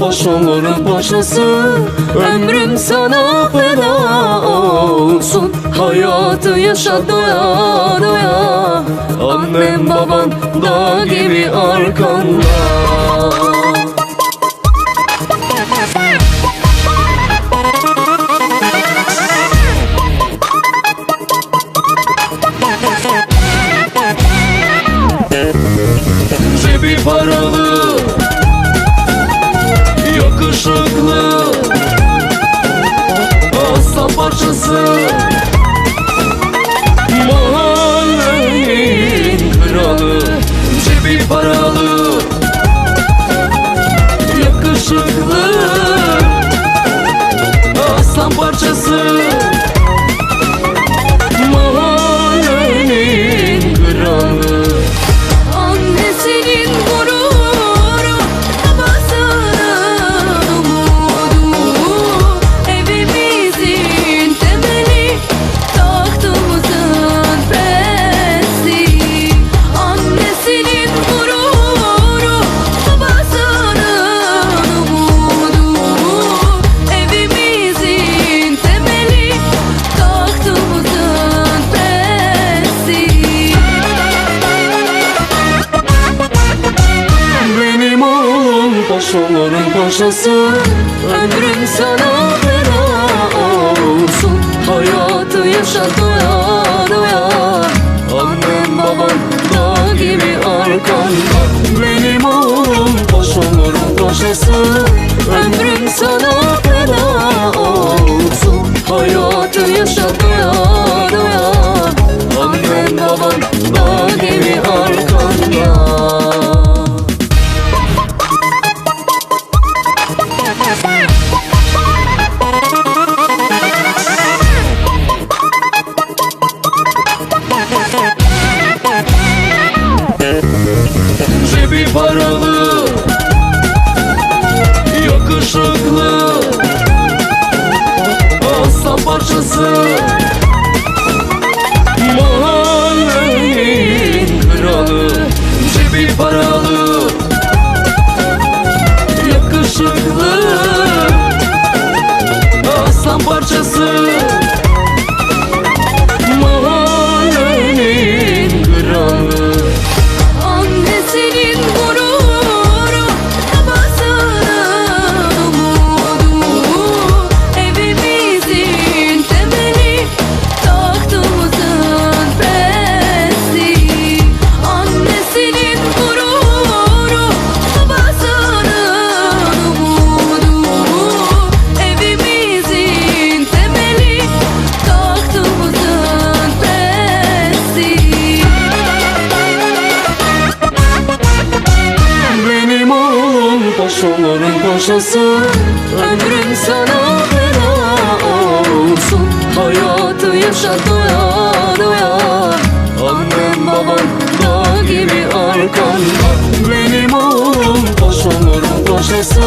boş olur boşası Ömrüm sana feda olsun. Hayatı yaşa doya doya. Annem baban dağ gibi arkanda. Cebi paralı Yakışıklı. Aslan parçası. Mahallenin kralı. Cebi paralı oğlum boş olur boşası Ömrüm sana feda olsun. Hayatı yaşa doya doya Annem baban dağ gibi arkanda. Benim oğlum boş olur boşası Hayatı yaşa doya doya Annem baban dağ gibi arkanda Benim oğlum boş olur boşası?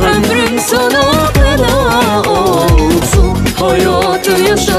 Ömrüm sana feda olsun. Hayatı yaşa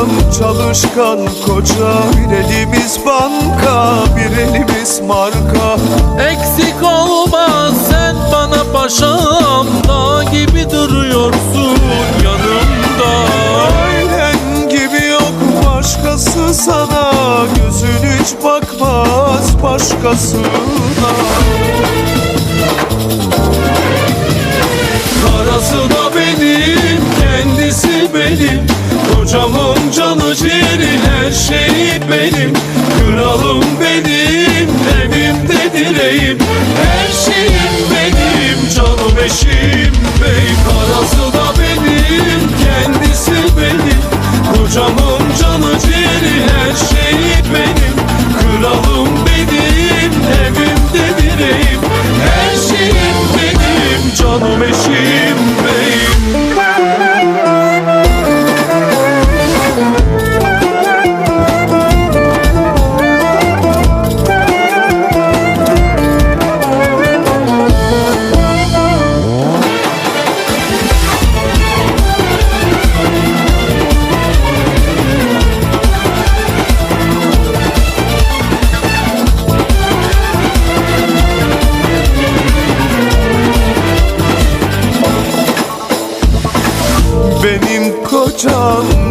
kocam çalışkan koca. Bir elimiz banka bir elimiz marka. Eksik olma sen bana paşam. Dağ gibi duruyorsun yanımda. Ailen gibi yok başkası sana. Gözün hiç bakmaz başkasına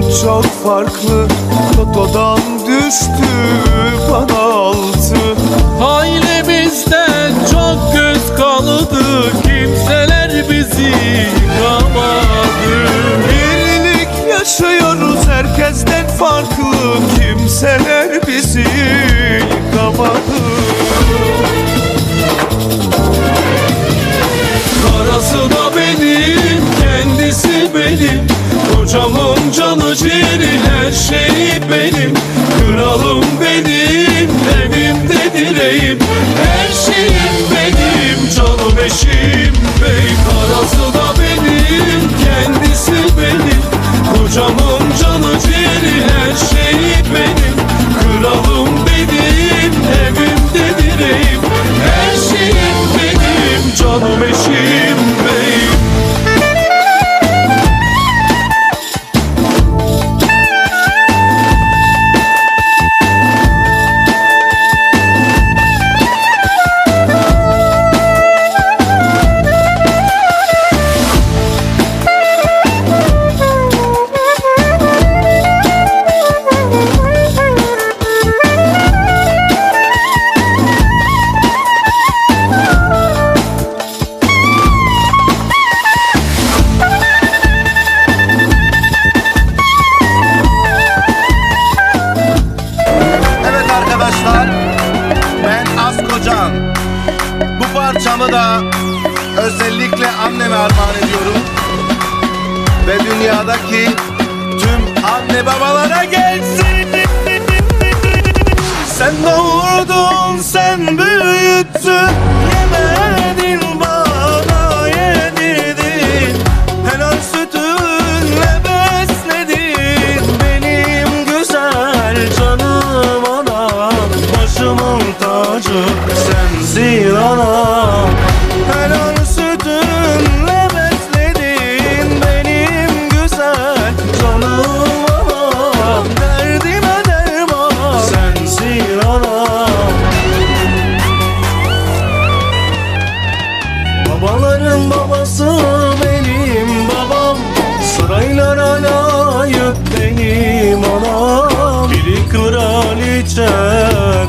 çok farklı her şeyi benim Kralım benim, evimde direğim Her şeyim benim, canım eşim Askocan. Bu parçamı da özellikle anneme armağan ediyorum. Ve dünyadaki tüm anne babalara gelsin. Sen doğurdun, sen büyüttün, yemedin tacı sensin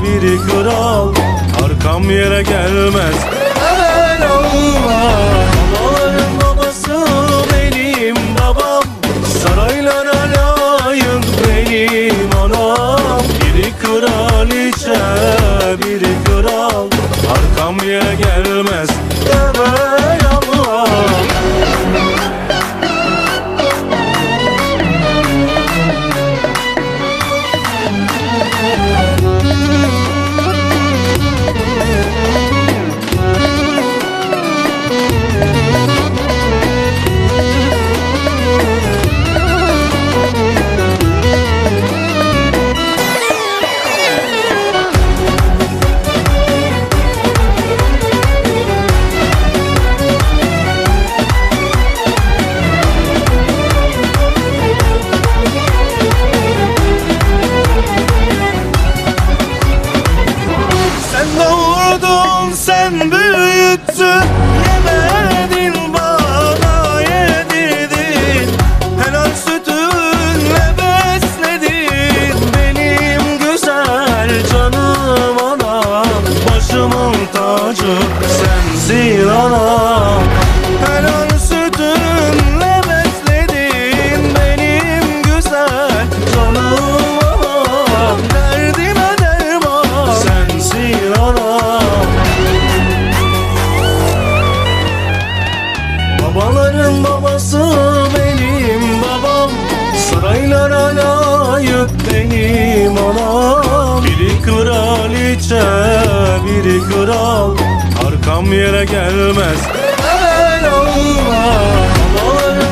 biri kral. Arkam yere gelmez. Evel Allah Babaların babası benim babam. Saraylara layık benim anam. Biri kraliçe biri kral. Arkam yere gelmez. Evel Param yere gelmez. Ey Allah Babaların